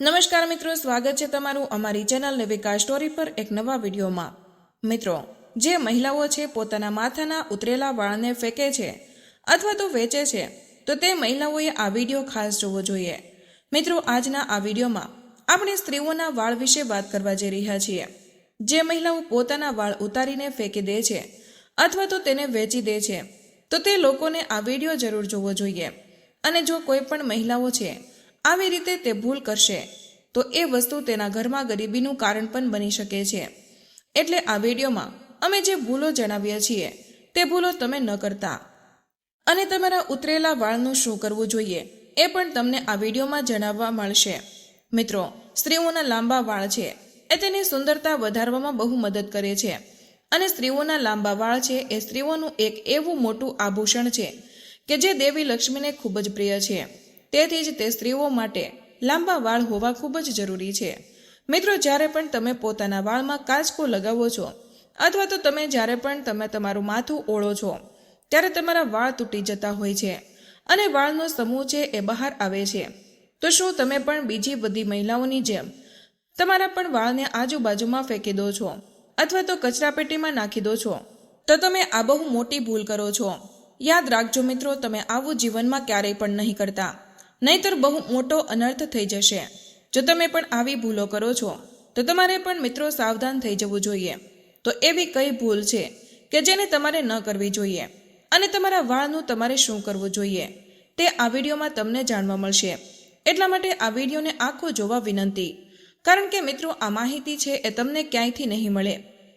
નમસ્કાર મિત્રો, સ્વાગત છે તમારું અમારી ચેનલ વિકાસ સ્ટોરી પર એક નવા વિડીયોમાં. મિત્રો, જે મહિલાઓ છે પોતાના માથાના ઉતરેલા વાળને ફેંકે છે અથવા તો વેચે છે, તો તે મહિલાઓએ આ વીડિયો ખાસ જોવો જોઈએ. મિત્રો, આજના આ વિડીયોમાં આપણે સ્ત્રીઓના વાળ વિશે વાત કરવા જઈ રહ્યા છીએ. જે મહિલાઓ પોતાના વાળ ઉતારીને ફેંકી દે છે અથવા તો તેને વેચી દે છે, તો તે લોકોને આ વીડિયો જરૂર જોવો જોઈએ. અને જો કોઈ પણ મહિલાઓ છે આવી રીતે તે ભૂલ કરશે, તો એ વસ્તુ તેના ઘરમાં ગરીબીનું કારણ પણ બની શકે છે. એટલે આ વિડીયોમાં અમે જે ભૂલો જણાવીએ છીએ, તે ભૂલો તમે ન કરતા. અને તમારા ઉતરેલા વાળનું શું કરવું જોઈએ, એ પણ તમને આ વિડીયોમાં જણાવવા મળશે. મિત્રો, સ્ત્રીઓના લાંબા વાળ છે, એ તેની સુંદરતા વધારવામાં બહુ મદદ કરે છે. અને સ્ત્રીઓના લાંબા વાળ છે, એ સ્ત્રીઓનું એક એવું મોટું આભૂષણ છે, કે જે દેવી લક્ષ્મીને ખૂબ જ પ્રિય છે. તેથી જ તે સ્ત્રીઓ માટે લાંબા વાળ હોવા ખૂબ જ જરૂરી છે. મિત્રો, જ્યારે પણ તમે પોતાના વાળમાં કાચકો લગાવો છો, અથવા તો તમે જ્યારે પણ તમે તમારું માથું ઓળો છો, ત્યારે તમારા વાળ તૂટી જતા હોય છે અને વાળનો સમૂહ છે એ બહાર આવે છે. તો શું તમે પણ બીજી બધી મહિલાઓની જેમ તમારા પણ વાળને આજુબાજુમાં ફેંકી દો છો, અથવા તો કચરાપેટીમાં નાખી દો છો? તો તમે આ બહુ મોટી ભૂલ કરો છો. યાદ રાખજો મિત્રો, તમે આવું જીવનમાં ક્યારેય પણ નહીં કરતા. નહીતર બહુ મોટો અનર્થ થઈ જશે. જો તમે પણ આવી ભૂલો કરો છો, તો તમારે પણ મિત્રો સાવધાન થઈ જવું જોઈએ. તો એવી કઈ ભૂલ છે કે જેને તમારે ન કરવી જોઈએ? અને તમારા વાળનું તમારે શું કરવું જોઈએ? તે આ વિડીયોમાં તમને જાણવા મળશે. એટલા માટે આ વિડીયોને આખો જોવા વિનંતી. કારણ કે મિત્રો, આ માહિતી છે એ તમને ક્યાંયથી નહીં મળે.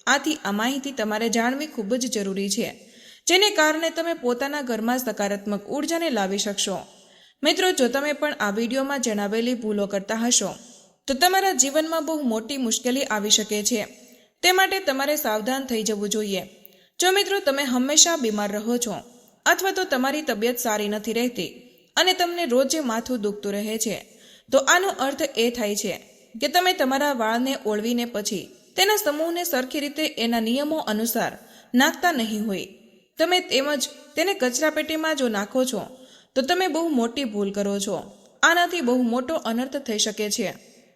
આથી આ માહિતી તમારે જાણવી ખૂબ જ જરૂરી છે, જેને કારણે તમે પોતાના ઘરમાં સકારાત્મક ઉર્જાને લાવી શકશો. મિત્રો, જો તમે પણ આ વિડીયોમાં જણાવેલી ભૂલો કરતા હશો, તો તમારા જીવનમાં બહુ મોટી મુશ્કેલી આવી શકે છે. તે માટે તમારે સાવધાન થઈ જવું જોઈએ. જો મિત્રો, તમે હંમેશા બીમાર રહો છો, અથવા તો તમારી તબિયત સારી નથી રહેતી, અને તમને રોજે માથું દુખતું રહે છે, તો આનો અર્થ એ થાય છે કે તમે તમારા વાળને ઓળવીને પછી તેના સમૂહને સરખી રીતે એના નિયમો અનુસાર નાખતા નહીં હોય. તમે તેમજ તેને કચરાપેટીમાં જો નાખો છો તો તમે બહુ મોટી ભૂલ કરો છો. આનાથી બહુ મોટો અનર્થ થઈ શકે છે.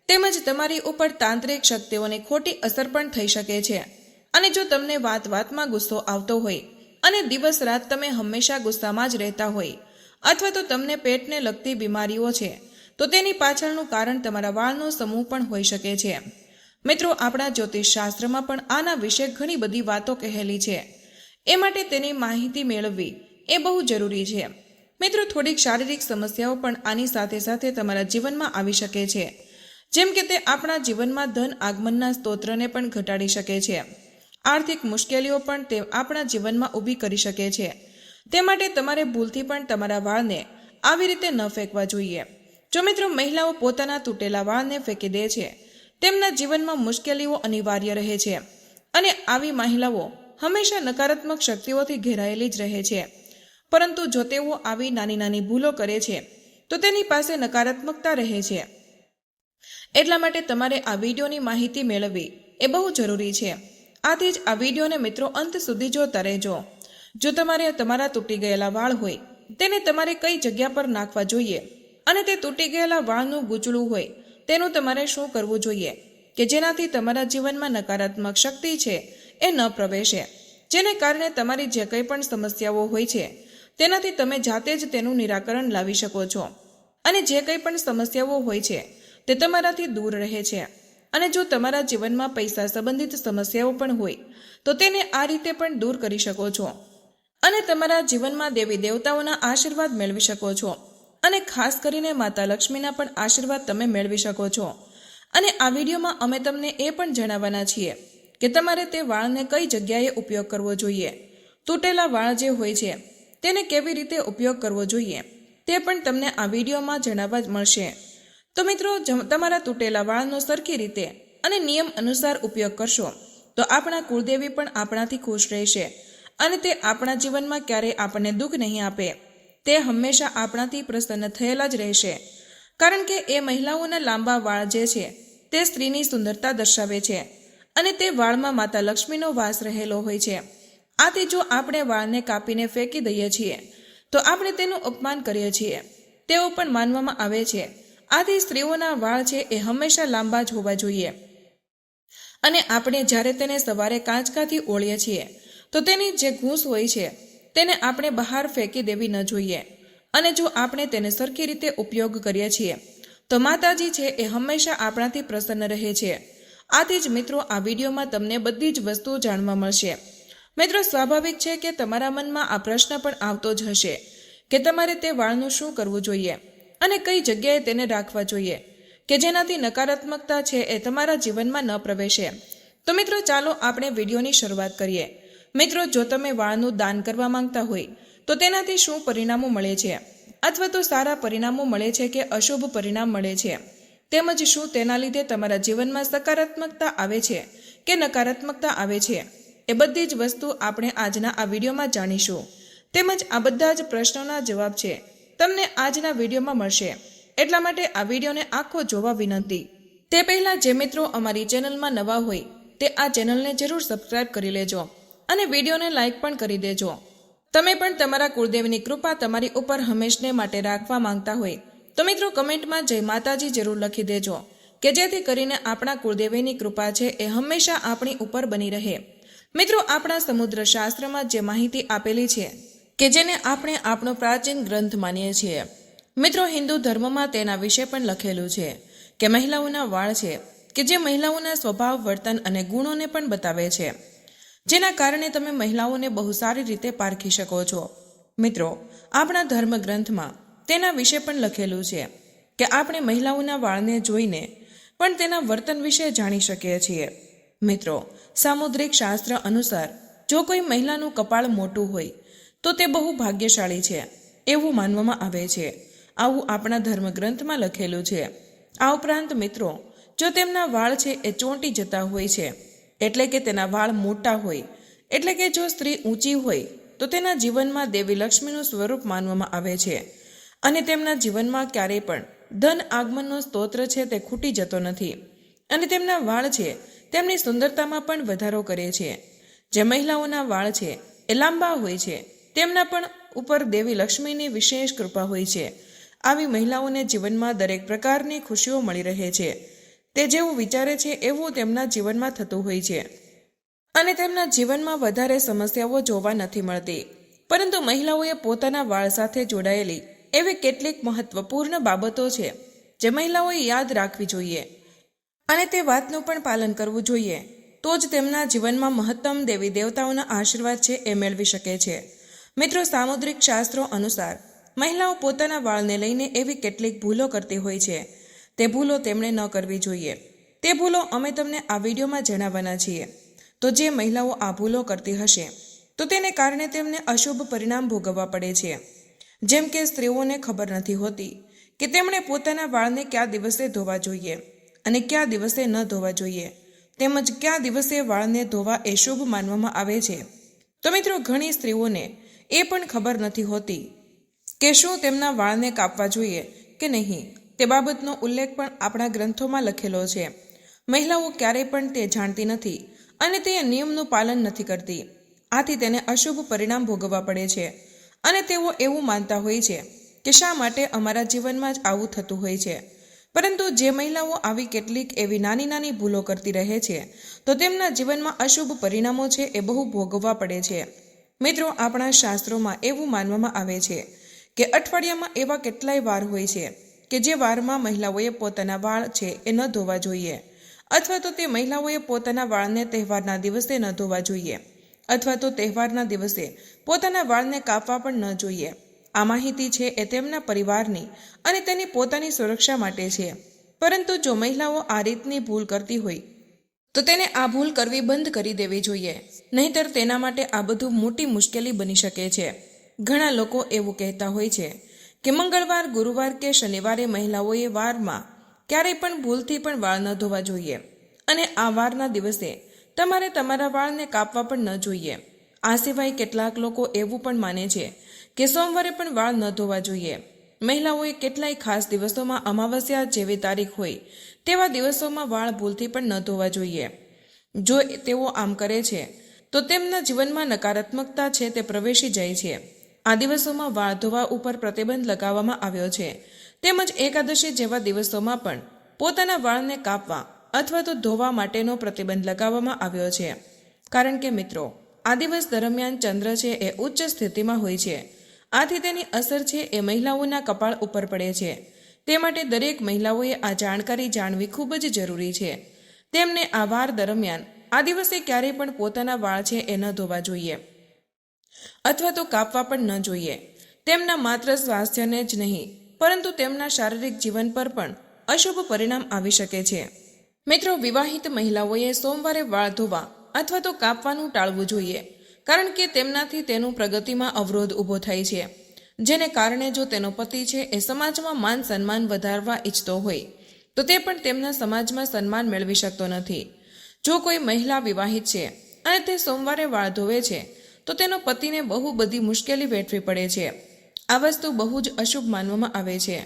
તેમજ તમારી ઉપર તાંત્રિક શક્તિઓની ખોટી અસર પણ થઈ શકે છે. અને જો તમને વાત વાતમાં ગુસ્સો આવતો હોય અને દિવસ રાત તમે હંમેશા ગુસ્સામાં જ રહેતા હોય અથવા તો તમને પેટને લગતી બીમારીઓ છે, તો તેની પાછળનું કારણ તમારા વાળનો સમૂહ પણ હોઈ શકે છે. મિત્રો, આપણા જ્યોતિષ શાસ્ત્રમાં પણ આના વિશે ઘણી બધી વાતો કહેલી છે. એ માટે તેની માહિતી મેળવવી એ બહુ જરૂરી છે. મિત્રો, થોડીક શારીરિક સમસ્યાઓ પણ આની સાથે સાથે તમારા જીવનમાં આવી શકે છે. જેમ કે તે આપણા જીવનમાં ધન આગમનના સ્તોત્રને પણ ઘટાડી શકે છે. આર્થિક મુશ્કેલીઓ પણ તે આપણા જીવનમાં ઊભી કરી શકે છે. તે માટે તમારે ભૂલથી પણ તમારા વાળને આવી રીતે ન ફેંકવા જોઈએ. જો મિત્રો, મહિલાઓ પોતાના તૂટેલા વાળને ફેંકી દે છે, તેમના જીવનમાં મુશ્કેલીઓ અનિવાર્ય રહે છે. અને આવી મહિલાઓ હંમેશા નકારાત્મક શક્તિઓથી ઘેરાયેલી જ રહે છે. પરંતુ જો તેઓ આવી નાની નાની ભૂલો કરે છે, તો તેની પાસે નકારાત્મકતા રહે છે. એટલા માટે તમારે આ વિડીયોની માહિતી મેળવવી એ બહુ જરૂરી છે. આથી જ આ વિડીયોને મિત્રો અંત સુધી જોતા રહેજો. જો તમારે તમારા તૂટી ગયેલા વાળ હોય, તેને તમારે કઈ જગ્યા પર નાખવા જોઈએ અને તે તૂટી ગયેલા વાળનું ગૂંચળું હોય, તેનું તમારે શું કરવું જોઈએ? કે જેનાથી તમારા જીવનમાં નકારાત્મક શક્તિ છે એ ન પ્રવેશે, જેને કારણે તમારી જે કંઈ પણ સમસ્યાઓ હોય છે તેનાથી તમે જાતે જ તેનું નિરાકરણ લાવી શકો છો. અને જે કંઈ પણ સમસ્યાઓ હોય છે, તે તમારાથી દૂર રહે છે. અને જો તમારા જીવનમાં પૈસા સંબંધિત સમસ્યાઓ પણ હોય, તો તેને આ રીતે પણ દૂર કરી શકો છો. અને તમારા જીવનમાં દેવી દેવતાઓના આશીર્વાદ મેળવી શકો છો. અને ખાસ કરીને માતા લક્ષ્મીના પણ આશીર્વાદ તમે મેળવી શકો છો. અને આ વિડીયોમાં અમે તમને એ પણ જણાવવાના છીએ કે તમારે તે વાળને કઈ જગ્યાએ ઉપયોગ કરવો જોઈએ. તૂટેલા વાળ જે હોય છે તેને કેવી રીતે ઉપયોગ કરવો જોઈએ તે પણ તમને આ વિડીયોમાં જણાવવા મળશે. તો મિત્રો તમારા તૂટેલા વાળનો સરખી રીતે અને નિયમ અનુસાર ઉપયોગ કરશો, તો આપણા કુળદેવી પણ આપણાથી ખુશ રહેશે અને તે આપણા જીવનમાં ક્યારેય આપણને દુઃખ નહીં આપે. તે હંમેશા આપણાથી પ્રસન્ન થયેલા જ રહેશે. કારણ કે એ મહિલાઓના લાંબા વાળ જે છે, તે સ્ત્રીની સુંદરતા દર્શાવે છે અને તે વાળમાં માતા લક્ષ્મીનો વાસ રહેલો હોય છે. આથી જો આપણે વાળને કાપીને ફેંકી દઈએ છીએ, તો આપણે તેનું અપમાન કરીએ છીએ. તેઓ પણ માનવામાં આવે છે, આથી સ્ત્રીઓના વાળ છે એ હંમેશા લાંબા જ હોવા જોઈએ. અને આપણે જ્યારે તેને સવારે કાંચકાથી ઓળીએ છીએ, તો તેની જે ઘૂંસ હોય છે, તેને આપણે બહાર ફેંકી દેવી ન જોઈએ. અને જો આપણે તેને સરખી રીતે ઉપયોગ કરીએ છીએ, તો માતાજી છે એ હંમેશા આપણાથી પ્રસન્ન રહે છે. આથી જ મિત્રો, આ વિડીયોમાં તમને બધી જ વસ્તુઓ જાણવા મળશે. મિત્રો, સ્વાભાવિક છે કે તમારા મનમાં આ પ્રશ્ન પણ આવતો જ હશે કે તમારે તે વાળનું શું કરવું જોઈએ અને કઈ જગ્યાએ તેને રાખવા જોઈએ કે જેનાથી નકારાત્મકતા છે એ તમારા જીવનમાં ન પ્રવેશે. તો મિત્રો, ચાલો આપણે વિડીયોની શરૂઆત કરીએ. મિત્રો, જો તમે વાળનું દાન કરવા માંગતા હોય, તો તેનાથી શું પરિણામો મળે છે? અથવા તો સારા પરિણામો મળે છે કે અશુભ પરિણામ મળે છે? તેમજ શું તેના લીધે તમારા જીવનમાં સકારાત્મકતા આવે છે કે નકારાત્મકતા આવે છે? એ બધી જ વસ્તુ આપણે આજના આ વિડીયોમાં જાણીશું. તેમજ આ બધા જ પ્રશ્નોના જવાબ છે. તમને આજના વિડીયોમાં મળશે. એટલા માટે આ વિડીયોને આખો જોવા વિનંતી. તે પહેલાં જે મિત્રો અમારી ચેનલમાં નવા હોય, તે આ ચેનલને જરૂર સબસ્ક્રાઇબ કરી લેજો અને વિડીયોને લાઇક પણ કરી દેજો. તમે પણ તમારા કુળદેવની કૃપા તમારી ઉપર હંમેશને માટે રાખવા માંગતા હોય, તો મિત્રો કમેન્ટમાં જય માતાજી જરૂર લખી દેજો, કે જેથી કરીને આપણા કુળદેવીની કૃપા છે એ હંમેશા આપણી ઉપર બની રહે. મિત્રો, આપણા સમુદ્ર શાસ્ત્રમાં જે માહિતી આપેલી છે કે જેને આપણે આપણો પ્રાચીન ગ્રંથ માનીએ છીએ. મિત્રો, હિન્દુ ધર્મમાં તેના વિશે પણ લખેલું છે કે મહિલાઓના વાળ છે કે જે મહિલાઓના સ્વભાવ, વર્તન અને ગુણોને પણ બતાવે છે. જેના કારણે તમે મહિલાઓને બહુ સારી રીતે પારખી શકો છો. મિત્રો, આપણા ધર્મ ગ્રંથમાં તેના વિશે પણ લખેલું છે કે આપણે મહિલાઓના વાળને જોઈને પણ તેના વર્તન વિશે જાણી શકીએ છીએ. મિત્રો, સામુદ્રિક શાસ્ત્ર અનુસાર, જો કોઈ મહિલાનું કપાળ મોટું હોય, તો તે બહુ ભાગ્યશાળી છે, એવું માનવામાં આવે છે. આવું આપણા ધર્મગ્રંથમાં લખેલું છે. આ ઉપરાંત મિત્રો, જો તેમના વાળ છે એ ચોંટી જતા હોય છે, એટલે કે તેના વાળ મોટા હોય, એટલે કે જો સ્ત્રી ઊંચી હોય, તો તેના જીવનમાં દેવી લક્ષ્મીનું સ્વરૂપ માનવામાં આવે છે. અને તેમના જીવનમાં ક્યારેય પણ ધન આગમનનો સ્તોત્ર છે તે ખૂટી જતો નથી. અને તેમના વાળ છે તેમની સુંદરતામાં પણ વધારો કરે છે. જે મહિલાઓના વાળ છે, એ લાંબા હોય છે, તેમના પણ ઉપર દેવી લક્ષ્મીની વિશેષ કૃપા હોય છે. આવી મહિલાઓને જીવનમાં દરેક પ્રકારની ખુશીઓ મળી રહે છે. તે જેવું વિચારે છે, એવું તેમના જીવનમાં થતું હોય છે. અને તેમના જીવનમાં વધારે સમસ્યાઓ જોવા નથી મળતી. પરંતુ મહિલાઓએ પોતાના વાળ સાથે જોડાયેલી એવી કેટલીક મહત્વપૂર્ણ બાબતો છે, જે મહિલાઓએ યાદ રાખવી જોઈએ. અને તે વાતનું પણ પાલન કરવું જોઈએ. તો જ તેમના જીવનમાં મહત્તમ દેવી દેવતાઓના આશીર્વાદ છે એ મેળવી શકે છે. મિત્રો, સામુદ્રિક શાસ્ત્રો અનુસાર, મહિલાઓ પોતાના વાળને લઈને એવી કેટલીક ભૂલો કરતી હોય છે. તે ભૂલો તેમણે ન કરવી જોઈએ. તે ભૂલો અમે તમને આ વિડીયોમાં જણાવવાના છીએ. તો જે મહિલાઓ આ ભૂલો કરતી હશે, તો તેને કારણે તેમને અશુભ પરિણામ ભોગવવા પડે છે. જેમ કે સ્ત્રીઓને ખબર નથી હોતી કે તેમણે પોતાના વાળને કયા દિવસે ધોવા જોઈએ. અને કયા દિવસે ન ધોવા જોઈએ. તેમજ કયા દિવસે વાળને ધોવા એ શુભ માનવામાં આવે છે. તો મિત્રો, ઘણી સ્ત્રીઓને એ પણ ખબર નથી હોતી કે શું તેમના વાળને કાપવા જોઈએ કે નહીં. તે બાબતનો ઉલ્લેખ પણ આપણા ગ્રંથોમાં લખેલો છે. મહિલાઓ ક્યારેય પણ તે જાણતી નથી અને તે નિયમનું પાલન નથી કરતી. આથી તેને અશુભ પરિણામ ભોગવવા પડે છે. અને તેઓ એવું માનતા હોય છે કે શા માટે અમારા જીવનમાં જ આવું થતું હોય છે. પરંતુ જે મહિલાઓ આવી કેટલીક એવી નાની નાની ભૂલો કરતી રહે છે, તો તેમના જીવનમાં અશુભ પરિણામો છે એ બહુ ભોગવવા પડે છે. મિત્રો, આપણા શાસ્ત્રોમાં એવું માનવામાં આવે છે કે અઠવાડિયામાં એવા કેટલાય વાર હોય છે કે જે વારમાં મહિલાઓએ પોતાના વાળ છે એ ન ધોવા જોઈએ, અથવા તો તે મહિલાઓએ પોતાના વાળને તહેવારના દિવસે ન ધોવા જોઈએ, અથવા તો તહેવારના દિવસે પોતાના વાળને કાપવા પણ ન જોઈએ. આ માહિતી છે એ તેમના પરિવારની અને તેની પોતાની સુરક્ષા માટે છે. પરંતુ જો મહિલાઓ આ રીતની ભૂલ કરતી હોય, તો તેને આ ભૂલ કરવી બંધ કરી દેવી જોઈએ. નહીંતર તેના માટે આ બધું મોટી મુશ્કેલી બની શકે છે. ઘણા લોકો એવું કહેતા હોય છે કે મંગળવાર, ગુરુવાર કે શનિવારે મહિલાઓએ વારમાં ક્યારેય પણ ભૂલથી પણ વાળ ન ધોવા જોઈએ. અને આ વારના દિવસે તમારે તમારા વાળને કાપવા પણ ન જોઈએ. આ સિવાય કેટલાક લોકો એવું પણ માને છે કે સોમવારે પણ વાળ ન ધોવા જોઈએ. મહિલાઓએ કેટલાય ખાસ દિવસોમાં અમાવસ્યા જેવી તારીખ હોય તેવા દિવસોમાં વાળ ભૂલથી પણ ન ધોવા જોઈએ. જો તેઓ આમ કરે છે, તો તેમના જીવનમાં નકારાત્મકતા છે તે પ્રવેશી જાય છે. આ દિવસોમાં વાળ ધોવા ઉપર પ્રતિબંધ લગાવવામાં આવ્યો છે. તેમજ એકાદશી જેવા દિવસોમાં પણ પોતાના વાળને કાપવા અથવા તો ધોવા માટેનો પ્રતિબંધ લગાવવામાં આવ્યો છે. કારણ કે મિત્રો, આ દિવસ દરમિયાન ચંદ્ર છે એ ઉચ્ચ સ્થિતિમાં હોય છે. આથી તેની અસર છે એ મહિલાઓના કપાળ ઉપર પડે છે. તે માટે દરેક મહિલાઓએ આ જાણકારી જાણવી ખૂબ જ જરૂરી છે. તેમને આ વાર દરમિયાન આ દિવસે ક્યારેય પણ પોતાના વાળ છે એ ન ધોવા જોઈએ. અથવા તો કાપવા પણ ન જોઈએ. તેમના માત્ર સ્વાસ્થ્યને જ નહીં, પરંતુ તેમના શારીરિક જીવન પર પણ અશુભ પરિણામ આવી શકે છે. મિત્રો, વિવાહિત મહિલાઓએ સોમવારે વાળ ધોવા અથવા તો કાપવાનું ટાળવું જોઈએ. કારણ કે તેમનાથી તેનું પ્રગતિમાં અવરોધ ઊભો થાય છે. જેને કારણે જો તેનો પતિ છે એ સમાજમાં માન સન્માન વધારવા ઈચ્છતો હોય, તો તે પણ તેમના સમાજમાં સન્માન મેળવી શકતો નથી. જો કોઈ મહિલા વિવાહિત છે અને તે સોમવારે વાળ ધોવે છે, તો તેનો પતિને બહુ બધી મુશ્કેલી વેઠવી પડે છે. આ વસ્તુ બહુ જ અશુભ માનવામાં આવે છે.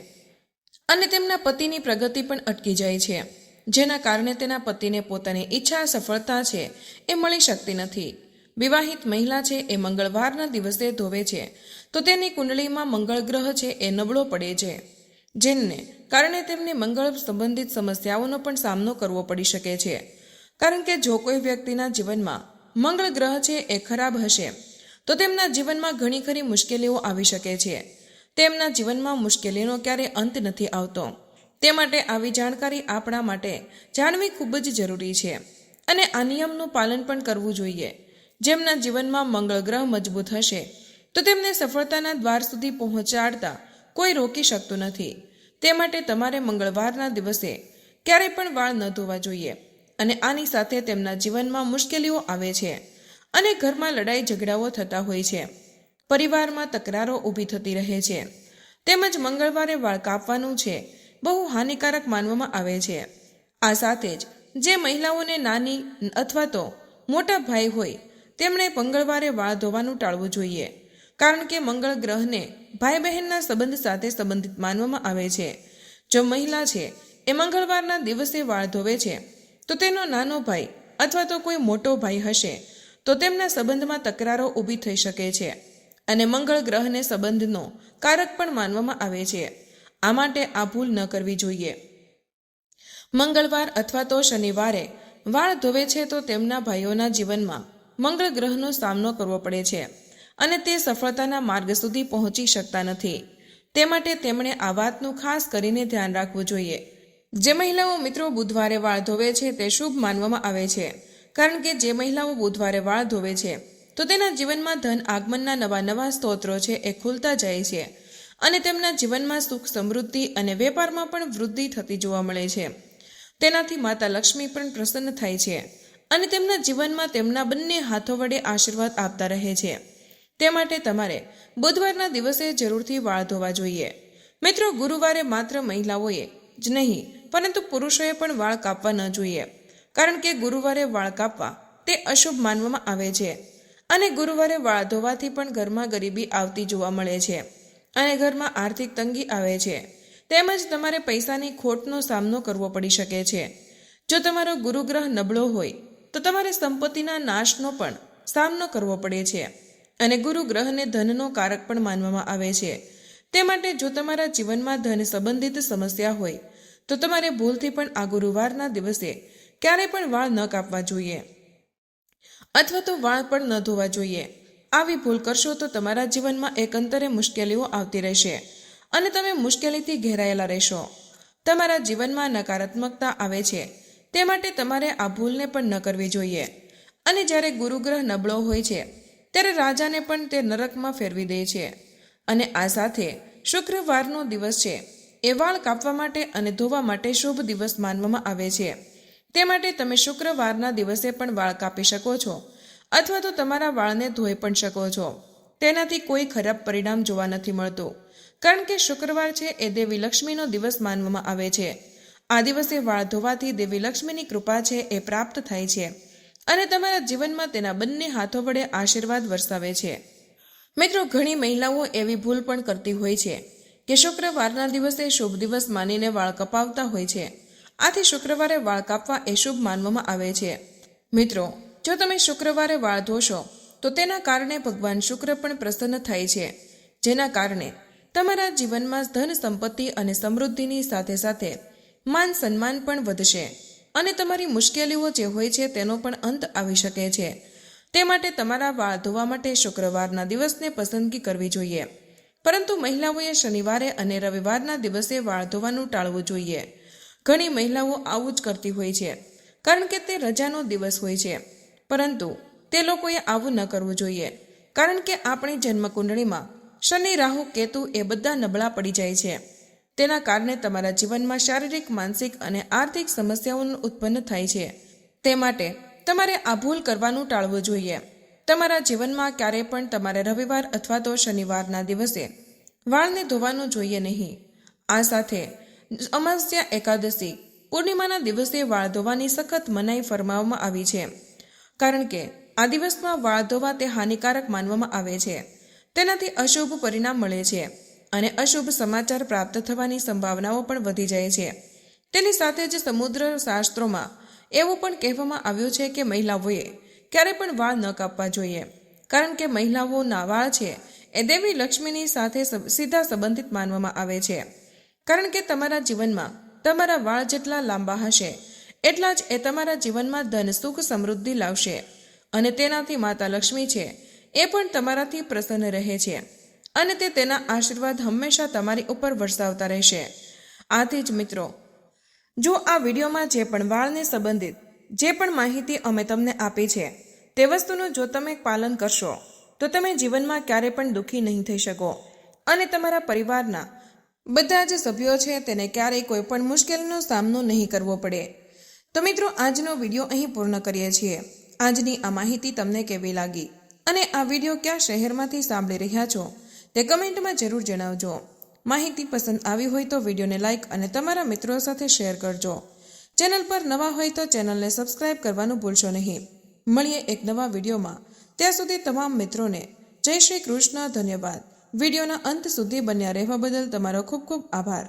અને તેમના પતિની પ્રગતિ પણ અટકી જાય છે. જેના કારણે તેના પતિને પોતાની ઈચ્છા, સફળતા છે એ મળી શકતી નથી. વિવાહિત મહિલા છે એ મંગળવારના દિવસે ધોવે છે. તો તેની કુંડળીમાં મંગળ ગ્રહ છે એ નબળો પડે છે. જેને કારણે તેમને મંગળ સંબંધિત સમસ્યાઓનો પણ સામનો કરવો પડી શકે છે. કારણ કે જો કોઈ વ્યક્તિના જીવનમાં મંગળ ગ્રહ છે એ ખરાબ હશે, તો તેમના જીવનમાં ઘણી ખરી મુશ્કેલીઓ આવી શકે છે. તેમના જીવનમાં મુશ્કેલીનો ક્યારેય અંત નથી આવતો. તે માટે આવી જાણકારી આપણા માટે જાણવી ખૂબ જ જરૂરી છે. અને આ નિયમનું પાલન પણ કરવું જોઈએ. જેમના જીવનમાં મંગળ ગ્રહ મજબૂત હશે, તો તેમને સફળતાના દ્વાર સુધી પહોંચાડતા કોઈ રોકી શકતું નથી. તે માટે તમારે મંગળવારના દિવસે ક્યારેય પણ વાળ ન ધોવા જોઈએ અને આની સાથે તેમના જીવનમાં મુશ્કેલીઓ આવે છે અને ઘરમાં લડાઈ ઝઘડાઓ થતા હોય છે. પરિવારમાં તકરારો ઊભી થતી રહે છે. તેમજ મંગળવારે વાળ કાપવાનું છે, બહુ હાનિકારક માનવામાં આવે છે. આ સાથે જ જે મહિલાઓને નાની અથવા તો મોટા ભાઈ હોય તેમણે મંગળવારે વાળ ધોવાનું ટાળવું જોઈએ. કારણ કે મંગળ ગ્રહને ભાઈ બહેનના સંબંધ સાથે સંબંધિત માનવામાં આવે છે. જો મહિલા છે, એ મંગળવારના દિવસે વાળ ધોવે છે, તો તેનો નાનો ભાઈ અથવા તો કોઈ મોટો ભાઈ હશે, તો તેમના સંબંધમાં તકરારો ઊભી થઈ શકે છે. અને મંગળ ગ્રહને સંબંધનો કારક પણ માનવામાં આવે છે. આ માટે આ ભૂલ ન કરવી જોઈએ. મંગળવાર અથવા તો શનિવારે વાળ ધોવે છે તો તેમના ભાઈઓના જીવનમાં મંગળ ગ્રહનો સામનો કરવો પડે છે અને તે સફળતાના માર્ગ સુધી પહોંચી શકતા નથી. તે માટે તેમણે આ વાતનું ખાસ કરીને ધ્યાન રાખવું જોઈએ. જે મહિલાઓ મિત્રો બુધવારે વાળ ધોવે છે તે શુભ માનવામાં આવે છે. કારણ કે જે મહિલાઓ બુધવારે વાળ ધોવે છે, તો તેના જીવનમાં ધન આગમનના નવા નવા સ્તોત્રો છે એ ખુલતા જાય છે. અને તેમના જીવનમાં સુખ સમૃદ્ધિ અને વેપારમાં પણ વૃદ્ધિ થતી જોવા મળે છે. તેનાથી માતા લક્ષ્મી પણ પ્રસન્ન થાય છે. અને તેમના જીવનમાં તેમના બંને હાથો વડે આશીર્વાદ આપતા રહે છે. તે માટે તમારે બુધવારના દિવસે જરૂરથી વાળ ધોવા જોઈએ. મિત્રો, ગુરુવારે માત્ર મહિલાઓએ જ નહીં, પરંતુ પુરુષોએ પણ વાળ કાપવા ન જોઈએ. કારણ કે ગુરુવારે વાળ કાપવા તે અશુભ માનવામાં આવે છે. અને ગુરુવારે વાળ ધોવાથી પણ ઘરમાં ગરીબી આવતી જોવા મળે છે. અને ઘરમાં આર્થિક તંગી આવે છે. તેમજ તમારે પૈસાની ખોટનો સામનો કરવો પડી શકે છે. જો તમારો ગુરુગ્રહ નબળો હોય તો તમારે સંપત્તિના નાશનો પણ સામનો કરવો પડે છે. અને ગુરુ ગ્રહને ધનનો કારક પણ માનવામાં આવે છે. તે માટે જો તમારા જીવનમાં ધન સંબંધિત સમસ્યા હોય, તો તમારે ભૂલથી પણ આ ગુરુવારના દિવસે ક્યારેય પણ વાળ ન કાપવા જોઈએ. અથવા તો વાળ પણ ન ધોવા જોઈએ. આવી ભૂલ કરશો તો તમારા જીવનમાં એકંતરે મુશ્કેલીઓ આવતી રહેશે અને તમે મુશ્કેલીથી ઘેરાયેલા રહેશો. તમારા જીવનમાં નકારાત્મકતા આવે છે. તે માટે તમારે આ ભૂલને પણ ન કરવી જોઈએ. અને જ્યારે ગુરુગ્રહ નબળો હોય છે, ત્યારે રાજાને પણ તે નરકમાં ફેરવી દે છે. અને આ સાથે શુક્રવારનો દિવસ છે. એ વાળ કાપવા માટે અને ધોવા માટે શુભ દિવસ માનવામાં આવે છે. તે માટે તમે શુક્રવારના દિવસે પણ વાળ કાપી શકો છો. અથવા તો તમારા વાળને ધોઈ પણ શકો છો. તેનાથી કોઈ ખરાબ પરિણામ જોવા નથી મળતું. કારણ કે શુક્રવાર છે એ દેવી લક્ષ્મીનો દિવસ માનવામાં આવે છે. આ દિવસે વાળ ધોવાથી દેવી લક્ષ્મીની કૃપા છે એ પ્રાપ્ત થાય છે અને તમારા જીવનમાં તેના બંને હાથો વડે આશીર્વાદ વરસાવે છે. મિત્રો, ઘણી મહિલાઓ એવી ભૂલ પણ કરતી હોય છે કે શુક્રવારના દિવસે શુભ દિવસ માનીને વાળ કપાવતા હોય છે. આથી શુક્રવારે વાળ કાપવા એ શુભ માનવામાં આવે છે. મિત્રો, જો તમે શુક્રવારે વાળ ધોશો, તો તેના કારણે ભગવાન શુક્ર પણ પ્રસન્ન થાય છે. જેના કારણે તમારા જીવનમાં ધન સંપત્તિ અને સમૃદ્ધિની સાથે સાથે માન સન્માન પણ વધશે. અને તમારી મુશ્કેલીઓ જે હોય છે તેનો પણ અંત આવી શકે છે. તે માટે તમારા વાળ ધોવા માટે શુક્રવારના દિવસને પસંદગી કરવી જોઈએ. પરંતુ મહિલાઓએ શનિવારે અને રવિવારના દિવસે વાળ ધોવાનું ટાળવું જોઈએ. ઘણી મહિલાઓ આવું જ કરતી હોય છે, કારણ કે તે રજાનો દિવસ હોય છે. પરંતુ તે લોકોએ આવું ન કરવું જોઈએ, કારણ કે આપણી જન્મકુંડળીમાં શનિ, રાહુ, કેતુ એ બધા નબળા પડી જાય છે. તેના કારણે તમારા જીવનમાં શારીરિક, માનસિક અને આર્થિક સમસ્યાઓ ઉત્પન્ન થાય છે. તે માટે તમારે આ ભૂલ કરવાનું ટાળવું જોઈએ. તમારા જીવનમાં ક્યારેય પણ તમારે રવિવાર અથવા તો શનિવારના દિવસે વાળને ધોવાનું જોઈએ નહીં. આ સાથે અમાસ્યા એકાદશી પૂર્ણિમાના દિવસે વાળ ધોવાની સખત મનાઈ ફરમાવવામાં આવી છે. કારણ કે આ દિવસમાં વાળ ધોવા તે હાનિકારક માનવામાં આવે છે. તેનાથી અશુભ પરિણામ મળે છે. અને અશુભ સમાચાર પ્રાપ્ત થવાની સંભાવનાઓ પણ વધી જાય છે. તેની સાથે જ સમુદ્ર શાસ્ત્રોમાં એવું પણ કહેવામાં આવ્યું છે કે મહિલાઓએ ક્યારે પણ વાળ ન કાપવા જોઈએ. કારણ કે મહિલાઓના વાળ છે એ દેવી લક્ષ્મીની સાથે સીધા સંબંધિત માનવામાં આવે છે. કારણ કે તમારા જીવનમાં તમારા વાળ જેટલા લાંબા હશે, એટલા જ એ તમારા જીવનમાં ધન, સુખ, સમૃદ્ધિ લાવશે. અને તેનાથી માતા લક્ષ્મી છે એ પણ તમારાથી પ્રસન્ન રહે છે. અને તે તેના આશીર્વાદ હંમેશા તમારી ઉપર વરસાવતા રહેશે. આથી જ મિત્રો, જો આ વિડીયોમાં જે પણ વાળને સંબંધિત, જે પણ માહિતી અમે તમને આપી છે, તે વસ્તુનું જો તમે પાલન કરશો, તો તમે જીવનમાં ક્યારે પણ દુઃખી નહીં થઈ શકો. અને તમારા પરિવારના બધા જ સભ્યો છે તેને ક્યારેય કોઈ પણ મુશ્કેલીનો સામનો નહીં કરવો પડે. તો મિત્રો, આજનો વીડિયો અહીં પૂર્ણ કરીએ છીએ. આજની આ માહિતી તમને કેવી લાગી? અને આ વીડિયો ક્યાં શહેરમાંથી સાંભળી રહ્યા છો? તે કમેન્ટમાં જરૂર જણાવજો. માહિતી પસંદ આવી હોય તો વિડીયોને લાઇક અને તમારા મિત્રો સાથે શેર કરજો. ચેનલ પર નવા હોય તો ચેનલને સબસ્ક્રાઇબ કરવાનું ભૂલશો નહીં. મળીએ એક નવા વિડીયોમાં. ત્યાં સુધી તમામ મિત્રોને જય શ્રી કૃષ્ણ, ધન્યવાદ. વિડીયોના અંત સુધી બન્યા રહેવા બદલ તમારો ખૂબ ખૂબ આભાર.